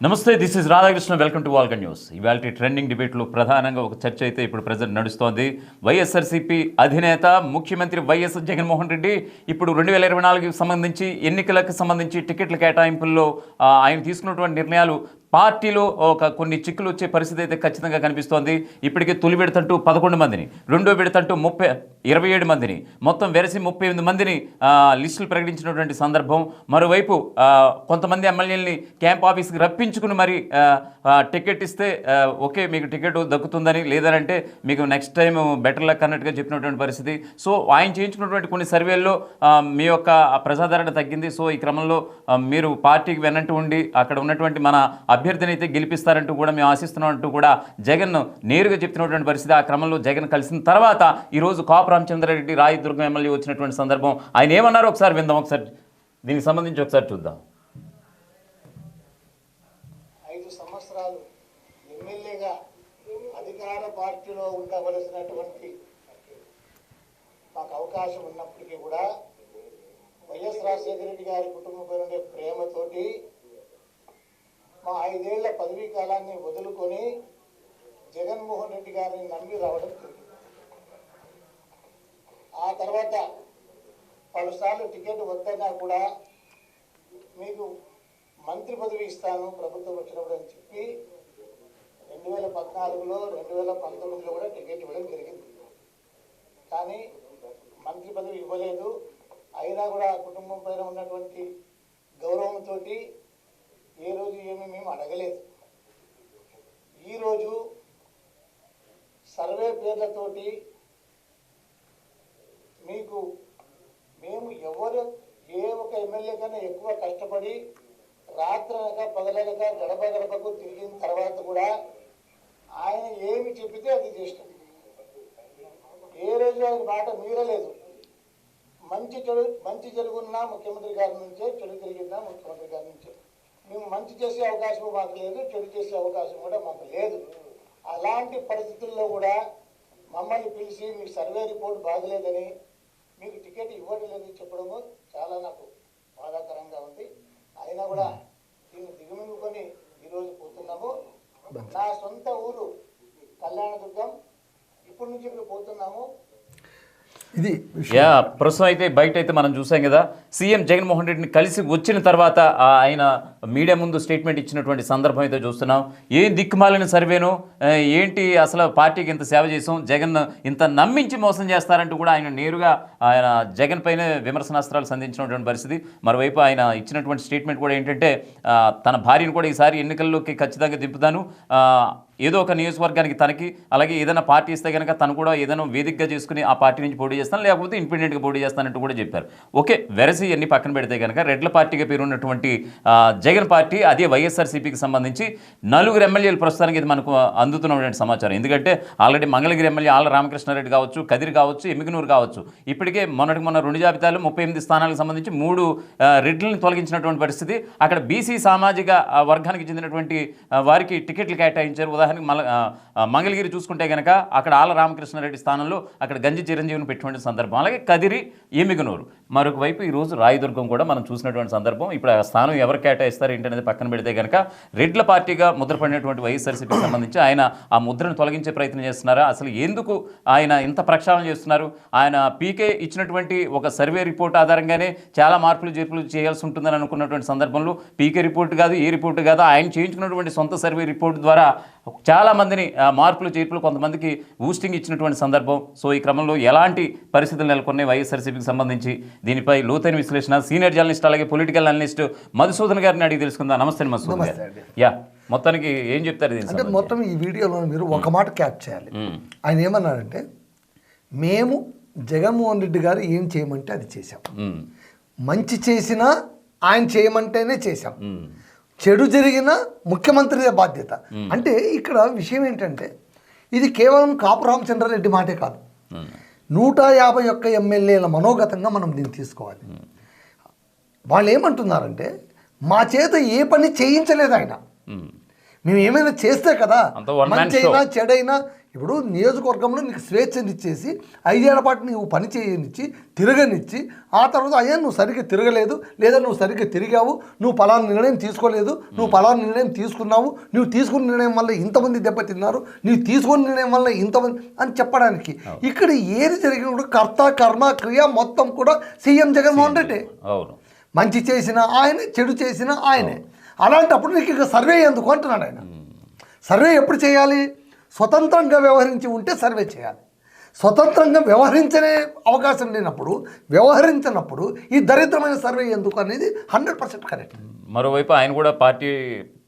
నమస్తే this is Radhakrishna. Welcome to వాల్క news ఇవాళ trending డిబేట్లో ప్రధానంగా ఒక చర్చ అయితే ఇప్పుడు ప్రజెంట్ నడుస్తోంది. వైఎస్ఆర్సీపీ అధినేత ముఖ్యమంత్రి వైఎస్ జగన్మోహన్ రెడ్డి ఇప్పుడు రెండు వేల ఇరవై నాలుగుకి సంబంధించి ఎన్నికలకు సంబంధించి టికెట్ల కేటాయింపుల్లో ఆయన తీసుకున్నటువంటి నిర్ణయాలు పార్టీలో ఒక కొన్ని చిక్కులు వచ్చే పరిస్థితి అయితే ఖచ్చితంగా కనిపిస్తోంది. ఇప్పటికే తొలి విడతంటూ పదకొండు మందిని రెండో విడతంటూ ముప్పై ఇరవై ఏడు మందిని మొత్తం వెరసి ముప్పై ఎనిమిది మందిని లిస్టులు ప్రకటించినటువంటి సందర్భం. మరోవైపు కొంతమంది ఎమ్మెల్యేలని క్యాంప్ ఆఫీస్కి రప్పించుకుని మరి టికెట్ ఇస్తే ఓకే మీకు టికెట్ దక్కుతుందని లేదనంటే మీకు నెక్స్ట్ టైం బెటర్ లక్ అన్నట్టుగా చెప్పినటువంటి పరిస్థితి. సో ఆయన చేయించుకున్నటువంటి కొన్ని సర్వేల్లో మీ యొక్క ప్రజాదరణ తగ్గింది. సో ఈ క్రమంలో మీరు పార్టీకి వెనంటూ ఉండి అక్కడ ఉన్నటువంటి మన అభ్యర్థిని అయితే గెలిపిస్తారంటూ కూడా మేము ఆశిస్తున్నామంటూ కూడా జగన్ నేరుగా చెప్తున్నటువంటి పరిస్థితి. ఆ క్రమంలో జగన్ కలిసిన తర్వాత ఈరోజు కాపు రామచంద్రారెడ్డి రాయదుర్గం ఎమ్మెల్యే వచ్చినటువంటి సందర్భం ఆయన ఏమన్నారో ఒకసారి విందాం. ఒకసారి దీనికి సంబంధించి ఒకసారి చూద్దాం. ఐదు సంవత్సరాలు ఎమ్మెల్యేగా అధికార పార్టీలో ఉండవలసినటువంటి మాకు అవకాశం ఉన్నప్పటికీ కూడా వైఎస్ రాజశేఖర రెడ్డి గారి కుటుంబంపై ఉండే ప్రేమతోటి మా ఐదేళ్ళ పదవీ కాలాన్ని వదులుకొని జగన్మోహన్ రెడ్డి గారిని నమ్మి రావడం జరిగింది. ఆ తర్వాత పలుసార్లు టికెట్ వద్దన్నా కూడా మీకు మంత్రి పదవి ఇస్తాను ప్రభుత్వం వచ్చినప్పుడు అని చెప్పి రెండు వేల పద్నాలుగులో రెండు వేల పంతొమ్మిదిలో కూడా టికెట్ ఇవ్వడం జరిగింది. కానీ మంత్రి పదవి ఇవ్వలేదు. అయినా కూడా కుటుంబం పైన ఉన్నటువంటి గౌరవంతో ఏ రోజు ఏమి మేము అడగలేదు. ఈరోజు సర్వే పేర్లతోటి మీకు మేము ఎవరు ఏ ఒక ఎమ్మెల్యే కన్నా ఎక్కువ కష్టపడి రాత్రనక పగలనక గడప గడపకు తిరిగిన తర్వాత కూడా ఆయన ఏమి చెప్పితే అది చేసినాం ఏ రోజు ఆయన మాట మీరలేదు. మంచి చెడు మంచి జరుగున్నా ముఖ్యమంత్రి గారి నుంచే చెడు తిరిగిందా ముఖ్యమంత్రి మంచి చేసే అవకాశం మాకు లేదు చెడు చేసే అవకాశం కూడా మాకు లేదు. అలాంటి పరిస్థితుల్లో కూడా మమ్మల్ని పిలిచి మీ సర్వే రిపోర్ట్ బాగలేదని మీకు టికెట్ ఇవ్వడం లేదని చెప్పడము చాలా నాకు బాధాకరంగా ఉంది. అయినా కూడా దీన్ని దిగుమింగుకొని ఈరోజు పోతున్నాము. నా సొంత ఊరు కళ్యాణదుర్గం. ఇప్పటి నుంచి ఇప్పుడు పోతున్నాము. ఇది యా ప్రస్తుతం అయితే బయట అయితే మనం చూసాం కదా సీఎం జగన్మోహన్ రెడ్డిని కలిసి వచ్చిన తర్వాత ఆయన మీడియా ముందు స్టేట్మెంట్ ఇచ్చినటువంటి సందర్భం అయితే చూస్తున్నాం. ఏం దిక్కుమాలిన సర్వేను ఏంటి అసలు పార్టీకి ఇంత సేవ చేసాం జగన్ ఇంత నమ్మించి మోసం చేస్తారంటూ కూడా ఆయన నేరుగా ఆయన జగన్ పైన విమర్శనాస్త్రాలు సంధించినటువంటి పరిస్థితి. మరోవైపు ఆయన ఇచ్చినటువంటి స్టేట్మెంట్ కూడా ఏంటంటే తన భార్యను కూడా ఈసారి ఎన్నికల్లోకి ఖచ్చితంగా దింపుతాను. ఏదో ఒక నియోజకవర్గానికి తనకి అలాగే ఏదైనా పార్టీ ఇస్తే కనుక తను కూడా ఏదైనా వేదికగా చేసుకుని ఆ పార్టీ నుంచి పోటీ చేస్తాను లేకపోతే ఇండిపెండెంట్గా పోటీ చేస్తానంటూ కూడా చెప్పారు. ఓకే వెరసి అన్ని పక్కన పెడితే కనుక రెడ్ల పార్టీగా పేరున్నటువంటి ఉన్నటువంటి జగన్ పార్టీ అదే వైఎస్ఆర్సీపీకి సంబంధించి నలుగురు ఎమ్మెల్యేలు ప్రస్తుతానికి ఇది మనకు అందుతున్నటువంటి సమాచారం. ఎందుకంటే ఆల్రెడీ మంగళగిరి ఎమ్మెల్యే ఆళ్ళ రామకృష్ణారెడ్డి కావచ్చు కదిరి కావచ్చు ఎమ్మిగనూరు కావచ్చు. ఇప్పటికే మొన్నటికి మొన్న రెండు జాబితాలు ముప్పై ఎనిమిది స్థానాలకు సంబంధించి మూడు రెడ్లను తొలగించినటువంటి పరిస్థితి. అక్కడ బీసీ సామాజిక వర్గానికి చెందినటువంటి వారికి టికెట్లు కేటాయించారు. ఉదాహరణకి మల మంగళగిరి చూసుకుంటే కనుక అక్కడ ఆల రామకృష్ణారెడ్డి స్థానంలో అక్కడ గంజి చిరంజీవిని పెట్టినటువంటి సందర్భం. అలాగే కదిరి ఏమిగనూరు. మరొక వైపు ఈరోజు రాయదుర్గం కూడా మనం చూసినటువంటి సందర్భం. ఇప్పుడు ఆ స్థానం ఎవరు కేటాయిస్తారు ఏంటనేది పక్కన పెడితే కనుక రెడ్ల పార్టీగా ముద్రపడినటువంటి వైఎస్ఆర్సీపీకి సంబంధించి ఆయన ఆ ముద్రను తొలగించే ప్రయత్నం చేస్తున్నారా? అసలు ఎందుకు ఆయన ఇంత ప్రక్షాళన చేస్తున్నారు? ఆయన పీకే ఇచ్చినటువంటి ఒక సర్వే రిపోర్ట్ ఆధారంగానే చాలా మార్పులు చేర్పులు చేయాల్సి ఉంటుందని అనుకున్నటువంటి సందర్భంలో పీకే రిపోర్ట్ కాదు ఏ రిపోర్ట్ కాదు ఆయన చేయించుకున్నటువంటి సొంత సర్వే రిపోర్ట్ ద్వారా చాలా మందిని ఆ, మార్పులు చేర్పులు కొంతమందికి బూస్టింగ్ ఇచ్చినటువంటి సందర్భం సో ఈ క్రమంలో ఎలాంటి పరిస్థితులు నెలకొన్నాయి వైఎస్ఆర్సీపీకి సంబంధించి దీనిపై లోతైన విశ్లేషణ సీనియర్ జర్నలిస్ట్ అలాగే పొలిటికల్ అనలిస్ట్ మధుసూదన్ గారిని అడిగి తెలుసుకుందాం నమస్తే మధుసూదన్ గారు. యా మొత్తానికి ఏం చెప్తారు అంటే? మొత్తం ఈ వీడియోలో మీరు ఒక మాట క్యాప్ చేయాలి. ఆయన ఏమన్నారంటే మేము జగన్మోహన్ రెడ్డి గారు ఏం చేయమంటే అది చేశాం. మంచి చేసినా ఆయన చేయమంటేనే చేశాం. చెడు జరిగిన ముఖ్యమంత్రిదే బాధ్యత. అంటే ఇక్కడ విషయం ఏంటంటే ఇది కేవలం కాపు రామచంద్రారెడ్డి మాటే కాదు. నూట యాభై ఒక్క ఎమ్మెల్యేల మనోగతంగా మనం దీన్ని తీసుకోవాలి. వాళ్ళు ఏమంటున్నారంటే మా చేత ఏ పని చేయించలేదు ఆయన. మ్మ్. ఏమైనా చేస్తే కదా మంచి అయినా చెడైనా ఇప్పుడు నియోజకవర్గంలో నీకు స్వేచ్ఛనిచ్చేసి ఐదేళ్ళ పాటు నువ్వు పని చేయనిచ్చి తిరగనిచ్చి ఆ తర్వాత అయ్యా నువ్వు సరిగ్గా తిరగలేదు లేదా నువ్వు సరిగ్గా తిరిగావు నువ్వు పలానా నిర్ణయం తీసుకోలేదు నువ్వు పలానా నిర్ణయం తీసుకున్నావు నువ్వు తీసుకున్న నిర్ణయం వల్ల ఇంతమంది దెబ్బతిన్నారు నువ్వు తీసుకున్న నిర్ణయం వల్ల ఇంతమంది అని చెప్పడానికి ఇక్కడ ఏది జరిగినా కూడా కర్త కర్మ క్రియ మొత్తం కూడా సీఎం జగన్మోహన్ రెడ్డి. అవును. మంచి చేసిన ఆయనే చెడు చేసిన ఆయనే. అలాంటప్పుడు నీకు ఇక సర్వే ఎందుకు అంటున్నాడు ఆయన. సర్వే ఎప్పుడు చేయాలి? స్వతంత్రంగా వ్యవహరించి ఉంటే సర్వే చేయాలి. స్వతంత్రంగా వ్యవహరించనే అవకాశం లేనప్పుడు వ్యవహరించినప్పుడు ఈ దరిద్రమైన సర్వే ఎందుకు అనేది హండ్రెడ్ పర్సెంట్ కరెక్ట్. మరోవైపు ఆయన కూడా పార్టీ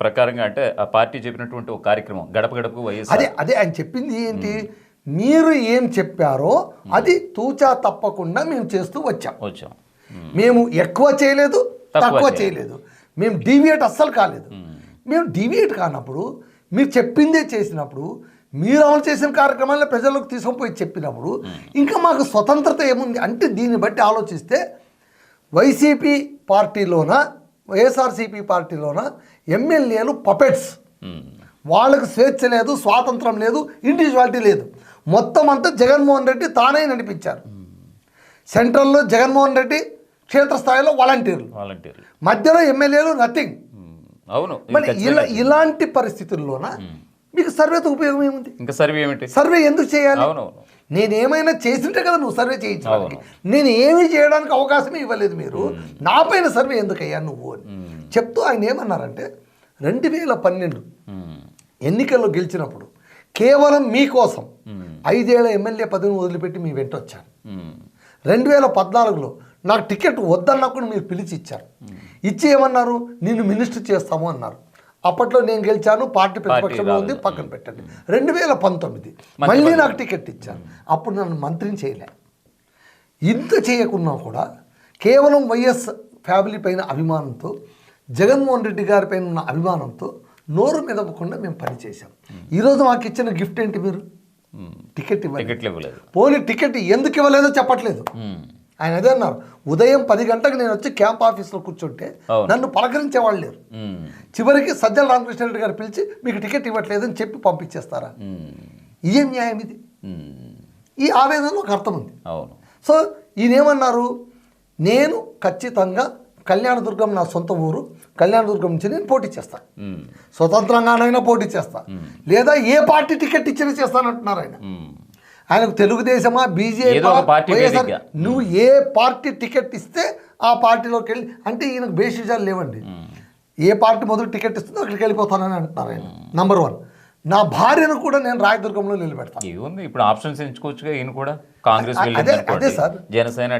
ప్రకారంగా అంటే ఆ పార్టీ చెప్పినటువంటి ఒక కార్యక్రమం గడప గడపకు అదే అదే ఆయన చెప్పింది ఏంటి? మీరు ఏం చెప్పారో అది తూచా తప్పకుండా మేము చేస్తూ వచ్చాం. వచ్చాం. మేము. ఎక్కువ చేయలేదు తక్కువ. చేయలేదు. మేము డీవియేట్ అస్సలు కాలేదు. మేము డీవియేట్ కానప్పుడు మీరు చెప్పిందే చేసినప్పుడు మీరు అమలు చేసిన కార్యక్రమాలను ప్రజలకు తీసుకుపోయి చెప్పినప్పుడు ఇంకా మాకు స్వతంత్రత ఏముంది? అంటే దీన్ని బట్టి ఆలోచిస్తే వైసీపీ పార్టీలోన వైఎస్ఆర్సీపీ పార్టీలోన ఎమ్మెల్యేలు పపెట్స్. వాళ్ళకు స్వేచ్ఛ లేదు స్వాతంత్రం లేదు ఇండివిజువాలిటీ లేదు. మొత్తం అంతా జగన్మోహన్ రెడ్డి తానే నడిపించారు. సెంట్రల్లో జగన్మోహన్ రెడ్డి క్షేత్రస్థాయిలో వాలంటీర్లు వాలంటీర్లు మధ్యలో ఎమ్మెల్యేలు నథింగ్. అవును ఇలా. ఇలాంటి పరిస్థితుల్లోన మీకు సర్వేతో ఉపయోగం ఏముంది? ఇంకా సర్వే ఏమిటి? సర్వే ఎందుకు చేయాలి? అవునవును నేనేమైనా చేసింటే కదా నువ్వు సర్వే చేయించడానికి. నేను ఏమీ చేయడానికి అవకాశమే ఇవ్వలేదు మీరు. నా పైన సర్వే ఎందుకయ్యా నువ్వు అని. చెప్తూ ఆయన ఏమన్నారంటే రెండు వేల పన్నెండు. ఎన్నికల్లో గెలిచినప్పుడు కేవలం మీకోసం ఐదేళ్ళ ఎమ్మెల్యే పదవిని వదిలిపెట్టి మీ వెంట వచ్చాను. రెండు వేల పద్నాలుగులో నాకు టికెట్ వద్దన్నప్పుడు మీరు పిలిచి ఇచ్చారు ఇచ్చి ఏమన్నారు? నిన్ను మినిస్టర్ చేస్తాము అన్నారు. అప్పట్లో నేను గెలిచాను పార్టీ ప్రతిపక్షంలో ఉంది పక్కన పెట్టండి. రెండు వేల పంతొమ్మిది మళ్ళీ నాకు టికెట్ ఇచ్చారు. అప్పుడు నన్ను మంత్రిని చేయలే. ఇంత చేయకున్నా కూడా కేవలం వైఎస్ ఫ్యామిలీ పైన అభిమానంతో జగన్మోహన్ రెడ్డి గారి పైన ఉన్న అభిమానంతో నోరు మెదపకుండా మేము పనిచేశాం ఈరోజు మాకు ఇచ్చిన గిఫ్ట్ ఏంటి మీరు. టికెట్ ఇవ్వలేదు. పోనీ టికెట్ ఎందుకు ఇవ్వలేదో చెప్పట్లేదు. ఆయన అదే అన్నారు ఉదయం పది గంటలకు నేను వచ్చి క్యాంప్ ఆఫీస్లో కూర్చుంటే. నన్ను పలకరించే వాళ్ళు లేరు. చివరికి సజ్జల రామకృష్ణారెడ్డి గారు పిలిచి మీకు టికెట్ ఇవ్వట్లేదని చెప్పి పంపించేస్తారా. ఇదేం న్యాయం ఇది. ఈ ఆవేదనలో ఒక అర్థం ఉంది సో ఈయనేమన్నారు నేను ఖచ్చితంగా కళ్యాణదుర్గం నా సొంత ఊరు కళ్యాణదుర్గం నుంచి నేను పోటీ చేస్తాను. స్వతంత్రంగానైనా పోటీ చేస్తా లేదా ఏ పార్టీ టికెట్ ఇచ్చినా చేస్తానంటున్నారు ఆయన. ఆయనకు తెలుగుదేశమా బీజేపీ. నువ్వు ఏ పార్టీ టికెట్ ఇస్తే ఆ పార్టీలోకి వెళ్ళి అంటే ఈయనకు బేసిజాలు లేవండి. ఏ పార్టీ మొదలు టికెట్ ఇస్తుందో అక్కడికి వెళ్ళిపోతానని అంటున్నారు ఆయన. నంబర్ వన్ నా భార్యను కూడా నేను రాయదుర్గంలో నిలబెడతాను. ఏముంది ఇప్పుడు ఆప్షన్స్ ఎంచుకోవచ్చుగా ఈయన కూడా? కాంగ్రెస్ అదే- సార్. జనసేన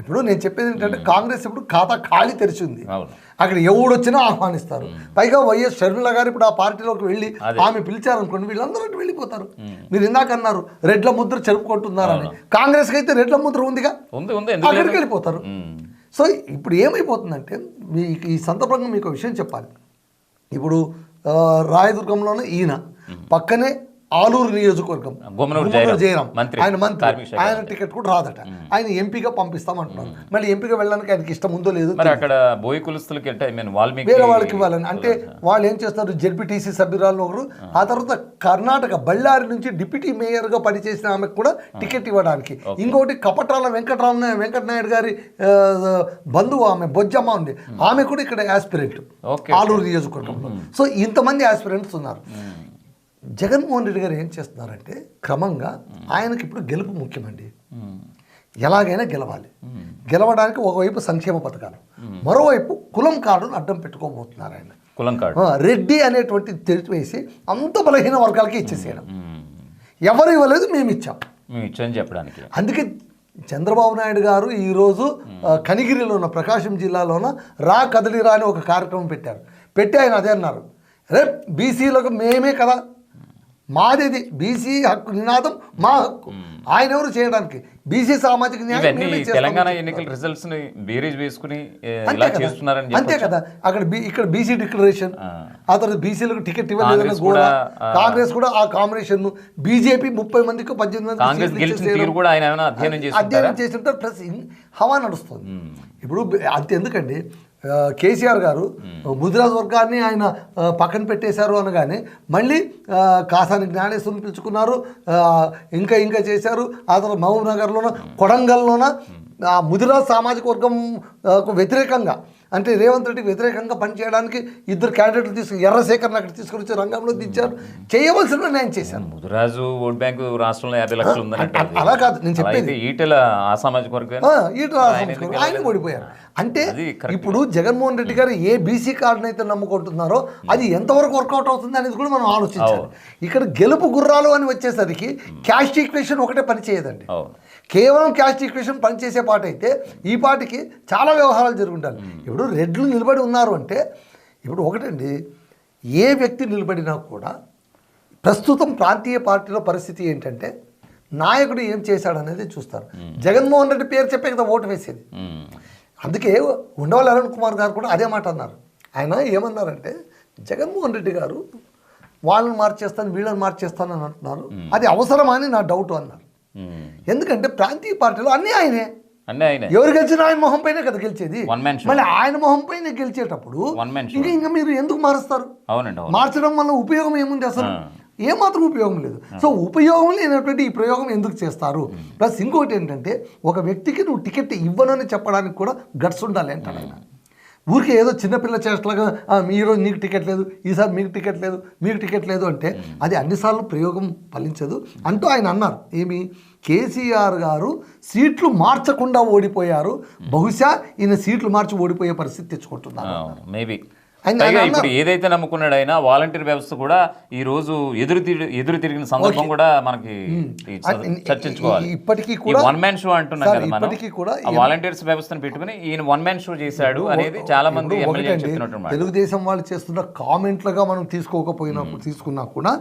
ఇప్పుడు నేను చెప్పేది ఏంటంటే కాంగ్రెస్ ఇప్పుడు ఖాతా ఖాళీ తెరిచి ఉంది అవును. అక్కడ ఎవడు వచ్చినా ఆహ్వానిస్తారు పైగా వైఎస్ షర్మిల గారు ఇప్పుడు ఆ పార్టీలోకి వెళ్ళి. ఆమె పిలిచారనుకోండి వీళ్ళందరూ వెళ్ళిపోతారు. మీరు ఇందాక అన్నారు రెడ్ల ముద్ర చెరుపుకుంటున్నారని కాంగ్రెస్కి అయితే రెడ్ల ముద్ర ఉందిగా? అక్కడికి? వెళ్ళిపోతారు. సో ఇప్పుడు ఏమైపోతుందంటే మీ ఈ సందర్భంగా మీకు విషయం చెప్పాలి. ఇప్పుడు రాయదుర్గంలోనే ఈయన పక్కనే ఆలూరు నియోజకవర్గం. జయరాం. ఆయన మంత్రి. ఆయన. టికెట్ కూడా రాదట. ఆయన ఎంపీగా పంపిస్తామంటున్నారు. మళ్ళీ ఎంపీగా వెళ్ళడానికి ఆయనకి ఇష్టం ఉందో లేదో అక్కడ బోయి కులస్తులకి వేరే వాళ్ళకి ఇవ్వాలని. అంటే వాళ్ళు ఏం చేస్తారు? జెడ్పీటీసీ సభ్యురాలు ఒకరు ఆ. తర్వాత కర్ణాటక బళ్ళారి నుంచి డిప్యూటీ మేయర్గా పనిచేసిన ఆమెకు కూడా టికెట్ ఇవ్వడానికి. ఇంకొకటి కపటాల వెంకటరామ వెంకటనాయుడు గారి బంధువు ఆమె బొజ్జమ్మ ఉంది. ఆమె కూడా ఇక్కడ యాస్పిరెంట్. ఆలూరు నియోజకవర్గంలో. సో ఇంతమంది యాస్పిరెంట్స్ ఉన్నారు. జగన్మోహన్ రెడ్డి గారు ఏం చేస్తున్నారంటే క్రమంగా ఆయనకి ఇప్పుడు గెలుపు ముఖ్యమండి. ఎలాగైనా గెలవాలి. గెలవడానికి ఒకవైపు సంక్షేమ పథకాలు మరోవైపు కులం కార్డును అడ్డం పెట్టుకోబోతున్నారు ఆయన. కులం కార్డు. రెడ్డి అనేటువంటి తెలిసివేసి అంత బలహీన వర్గాలకి ఇచ్చేసేయడం. ఎవరు ఇవ్వలేదు మేము ఇచ్చాం. మేము ఇచ్చని చెప్పడానికి. అందుకే చంద్రబాబు నాయుడు గారు ఈరోజు కనిగిరిలో ఉన్న ప్రకాశం జిల్లాలోన రా కదలిరా అని ఒక కార్యక్రమం పెట్టారు. పెట్టి ఆయన అదే అన్నారు. రే బీసీలకు మేమే కదా మాదేది? బీసీ హక్కు నినాదం మా హక్కు. ఆయన ఎవరు చేయడానికి? బీసీ సామాజిక న్యాయం తెలంగాణ. ఎన్నికల రిజల్ట్స్ని బేరీజ్ వేసుకుని ఇలా. చేస్తున్నారని అంతే కదా. అక్కడ ఇక్కడ బీసీ డిక్లరేషన్ ఆ. తర్వాత బీసీలకు టికెట్ గోడ కూడా. కాంగ్రెస్ కూడా ఆ కాంబినేషన్ బీజేపీ ముప్పై మందికి పద్దెనిమిది ఏమైనా అధ్యయనం చేసి అధ్యయనం చేసి ప్లస్ హవా నడుస్తుంది. ఇప్పుడు అంత ఎందుకండి? కేసీఆర్ గారు ముదిరాజ్ వర్గాన్ని ఆయన పక్కన పెట్టేశారు అనగానే మళ్ళీ కాసాని జ్ఞానేశ్వరం పిలుచుకున్నారు. ఇంకా ఇంకా చేశారు. ఆ తర్వాత మహబూబ్ నగర్లోన కొడంగల్లోన ముదిరాజ్ సామాజిక వర్గం వ్యతిరేకంగా అంటే రేవంత్ రెడ్డికి వ్యతిరేకంగా పనిచేయడానికి ఇద్దరు క్యాండిడేట్లు తీసుకు ఎర్రశేఖర్ని అక్కడ తీసుకొని వచ్చి రంగంలో దించారు చేయవలసిన నేను చేశాను ముదిరాజు ఓట్ బ్యాంకు రాష్ట్రంలో యాభై లక్షలు ఉందని అలా కాదు నేను అయితే ఈటెల ఆ సామాజిక వర్గం ఈటల ఆయన ఓడిపోయారు అంటే. ఇప్పుడు జగన్మోహన్ రెడ్డి గారు ఏ బీసీ కార్డును అయితే నమ్ముకుంటున్నారో అది ఎంతవరకు వర్కౌట్ అవుతుంది అనేది కూడా మనం ఆలోచించాలి ఇక్కడ గెలుపు గుర్రాలు అని వచ్చేసరికి క్యాస్ట్ ఈక్వేషన్ ఒకటే పని చేయదండి అవును కేవలం క్యాస్ట్ ఈక్వేషన్ పనిచేసే పాట అయితే ఈ పాటికి చాలా వ్యవహారాలు జరుగుంటాయి ఇప్పుడు రెడ్లు నిలబడి ఉన్నారు అంటే ఇప్పుడు ఒకటండి ఏ వ్యక్తి నిలబడినా కూడా ప్రస్తుతం ప్రాంతీయ పార్టీలో పరిస్థితి ఏంటంటే నాయకుడు ఏం చేశాడనేది చూస్తారు. జగన్మోహన్ రెడ్డి పేరు చెప్పే కదా ఓటు వేసేది. అందుకే ఉండవల్లి అరుణ్ కుమార్ గారు కూడా అదే మాట అన్నారు. ఆయన ఏమన్నారంటే జగన్మోహన్ రెడ్డి గారు వాళ్ళని మార్చేస్తాను వీళ్ళని మార్చేస్తాను అని అంటున్నారు. అది అవసరమా అని నా డౌట్ అన్నారు. ఎందుకంటే ప్రాంతీయ పార్టీలో అన్నీ ఆయనే. అన్నీ ఆయనే ఎవరు గెలిచినా ఆయన మొహం పైనే కదా గెలిచేది. మళ్ళీ ఆయన మొహం పైన గెలిచేటప్పుడు. ఇంకా ఇంకా మీరు ఎందుకు మారుస్తారు? అవునండి అవును. మార్చడం వల్ల ఉపయోగం ఏముంది అసలు? ఏమాత్రం ఉపయోగం లేదు. సో ఉపయోగం లేనటువంటి ఈ ప్రయోగం ఎందుకు చేస్తారు? ప్లస్ ఇంకోటి ఏంటంటే ఒక వ్యక్తికి నువ్వు టికెట్ ఇవ్వనని చెప్పడానికి కూడా గట్స్ ఉండాలి అంటాడు ఆయన. ఊరికే ఏదో చిన్నపిల్ల చేష్టలాగా "ఆ, మీ ఈరోజు నీకు టికెట్ లేదు ఈసారి మీకు టికెట్ లేదు మీకు టికెట్ లేదు అంటే అది అన్నిసార్లు ప్రయోగం ఫలించదు అంటూ ఆయన అన్నారు. ఏమి? కేసీఆర్ గారు సీట్లు మార్చకుండా ఓడిపోయారు. బహుశా ఈయన సీట్లు మార్చి ఓడిపోయే పరిస్థితి తెచ్చుకుంటున్నారు మేబీ ఇప్పుడు ఏదైతే నమ్ముకున్నాడు ఆయన వాలంటీర్ వ్యవస్థ కూడా ఈ రోజు ఎదురు ఎదురు తిరిగిన సందర్భం కూడా మనకి చర్చించుకోవాలి. ఇప్పటికీ కూడా- వన్ మ్యాన్ షో అంటున్నాం కదా మనం. ఇప్పటికీ కూడా వాలంటీర్స్ వ్యవస్థను పెట్టుకుని ఈయన వన్ మ్యాన్ షో చేశాడు అనేది చాలా మంది. తెలుగుదేశం వాళ్ళు చేస్తున్న కామెంట్లుగా మనం తీసుకోకపోయినప్పుడు తీసుకున్నా కూడా